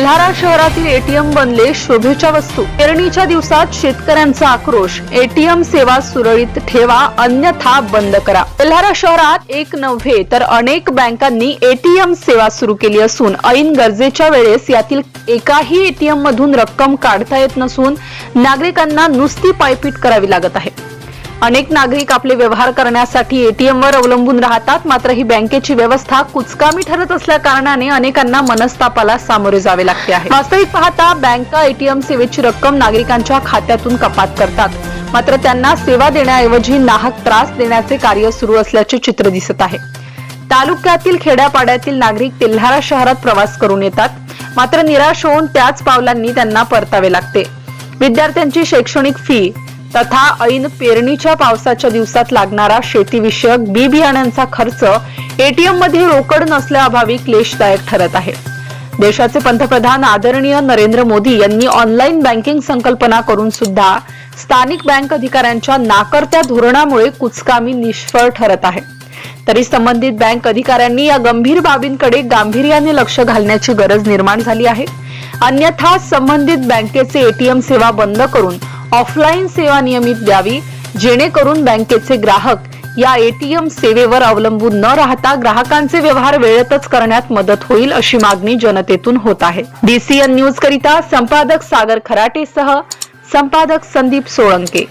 तेल्हारा शहरातील एटीएम बनले शोभेच्या वस्तू. पेरणीच्या दिवसात शेतकऱ्यांचा आक्रोश. एटीएम सेवा सुरळीत ठेवा अन्यथा बंद करा. तेल्हारा शहरात एक नव्हे तर अनेक बँकांनी एटीएम सेवा सुरू केली असून ऐन गरजेच्या वेळेस यातील एकाही एटीएम मधून रक्कम काढता येत नसून नागरिकांना नुसती पायपीट करावी लागत आहे. अनेक नागरिक आपले व्यवहार करण्यासाठी एटीएम वर अवलंबून राहतात. मात्र ही बँकेची व्यवस्था कुचकामी ठरत असल्या कारणाने अनेकांना मनस्तापाला सामोरे जावे लागते आहे. वास्तविक पाहता बँका एटीएम सेवेची रक्कम नागरिकांच्या खात्यातून कपात करतात. मात्र त्यांना सेवा देण्याऐवजी नाहक त्रास देण्याचे कार्य सुरू असल्याचे चित्र दिसत आहे. तालुक्यातील खेड्यापाड्यातील नागरिक तेल्हारा शहरात प्रवास करून येतात. मात्र निराश होऊन त्याच पावलांनी त्यांना परतावे लागते. विद्यार्थ्यांची शैक्षणिक फी तथा ऐन पेरणीच्या पावसाच्या दिवसात लागणारा शेतीविषयक बी बियाण्यांचा खर्च एटीएममध्ये रोकड नसल्याअभावी क्लेशदायक ठरत आहे. देशाचे पंतप्रधान आदरणीय नरेंद्र मोदी यांनी ऑनलाईन बँकिंग संकल्पना करून सुद्धा स्थानिक बँक अधिकाऱ्यांच्या नाकर्त्या धोरणामुळे कुचकामी निष्फळ ठरत आहे. तरी संबंधित बँक अधिकाऱ्यांनी या गंभीर बाबींकडे गांभीर्याने लक्ष घालण्याची गरज निर्माण झाली आहे. अन्यथा संबंधित बँकेचे एटीएम सेवा बंद करून ऑफलाईन सेवा नियमित द्यावी जेणेकरून बँकेचे ग्राहक या एटीएम सेवेवर अवलंबून न राहता ग्राहकांचे व्यवहार वेळेतच करण्यात मदत होईल अशी मागणी जनतेतून होत आहे. डीसीएन न्यूज करिता संपादक सागर खराटेसह संपादक संदीप सोळंके.